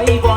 you caigo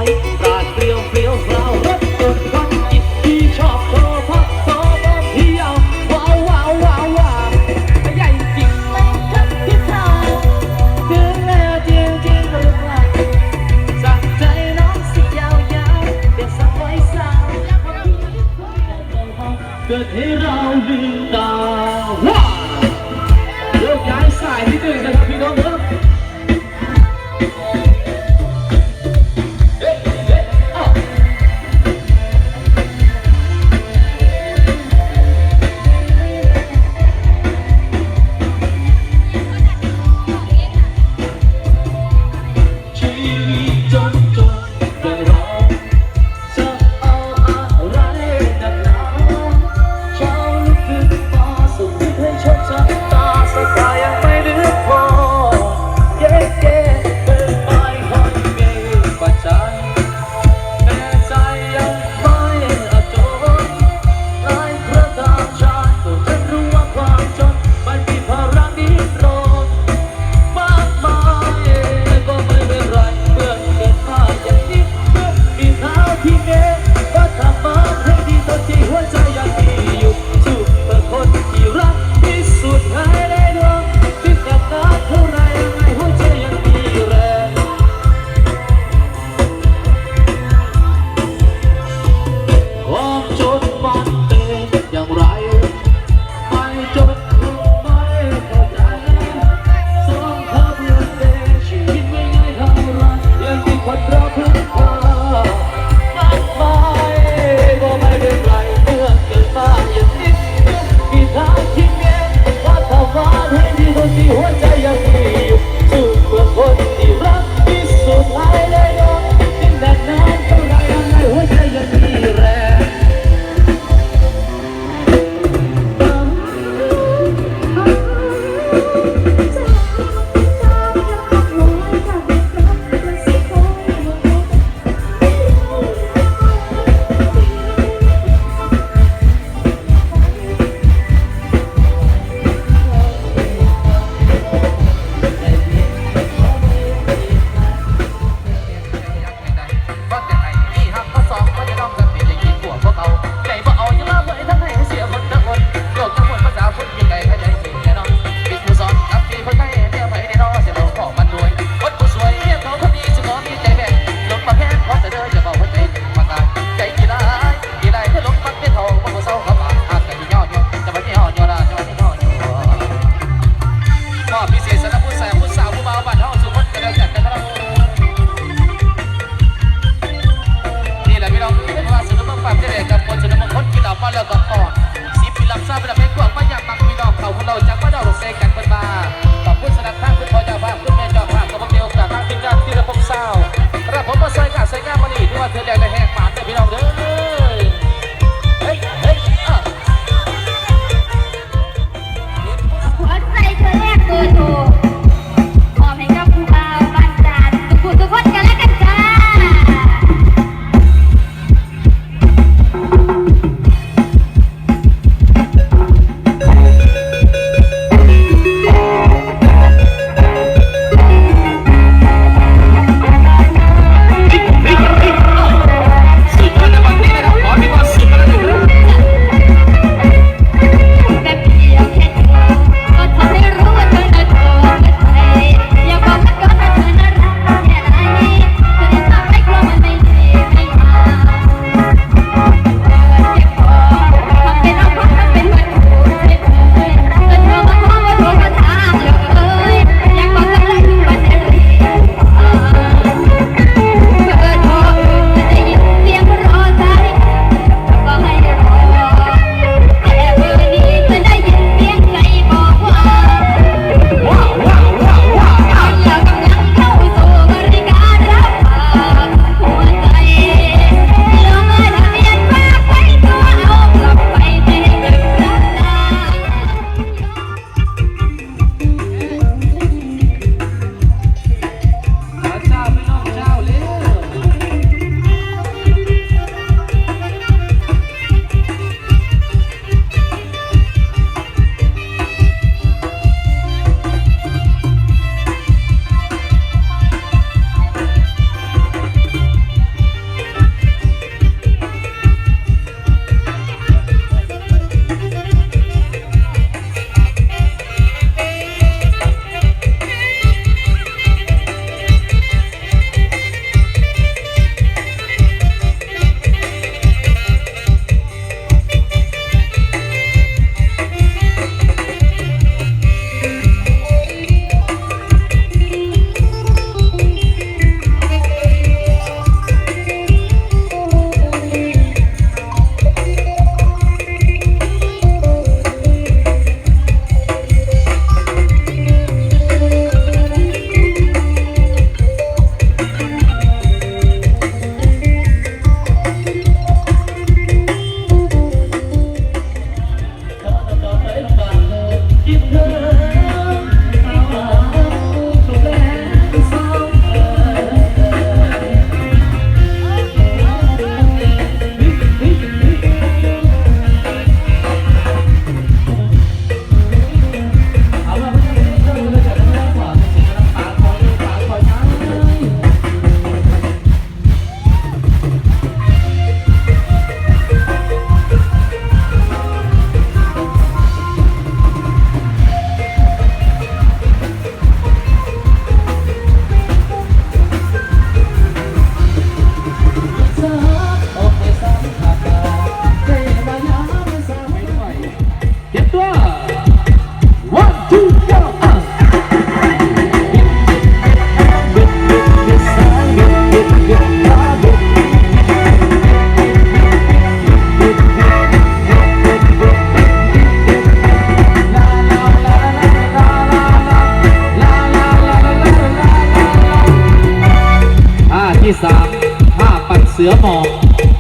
สือหมอบ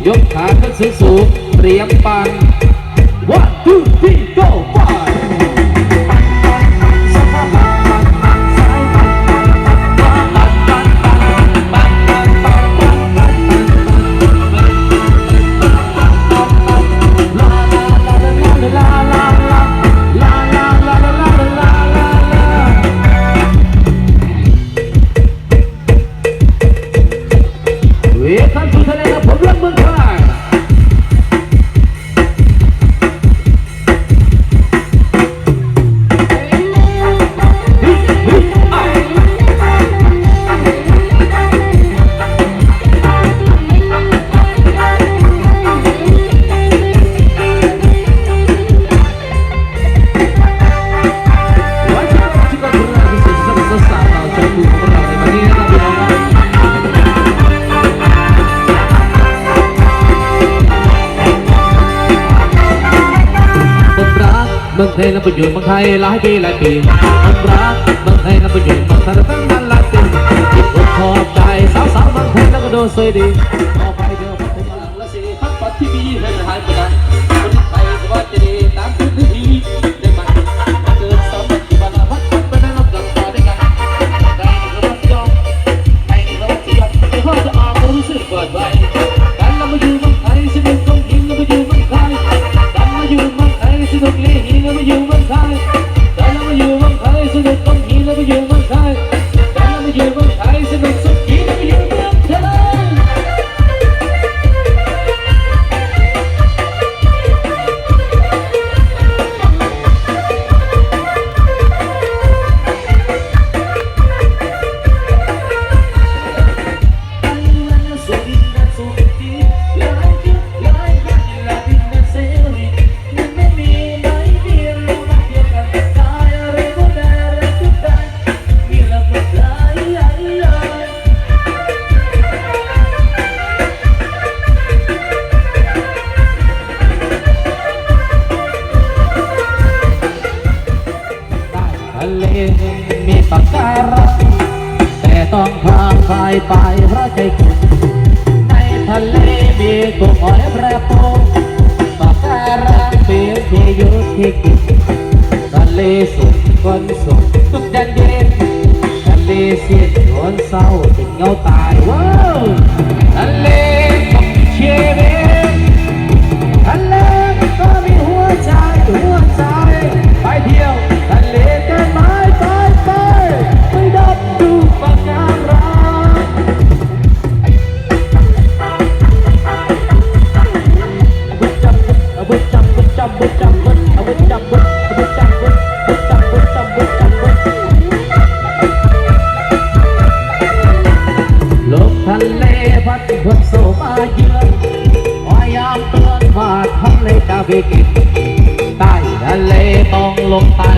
ยกขาขึ้นสูงเรียงปัง เพลงนั้นประยู่เมืองไทยหลายปีหลายปีมันรักเมืองไทยนั้นประยุนมืองไทยตั้งนั้นลาตินผมชอบใจสาวสาๆบางคนแล้วก็โดนสวยดี ใจคุในทะเลมีกุ้งหอยปลาปูปาการังมีที่อยู่ที่กินทะเลสุกคนสุกทุกแดนเย็นทะเลเสียดวนเศร้าถึงเงาตายว้า เบกิตใต้ทะเลต้องลงใต้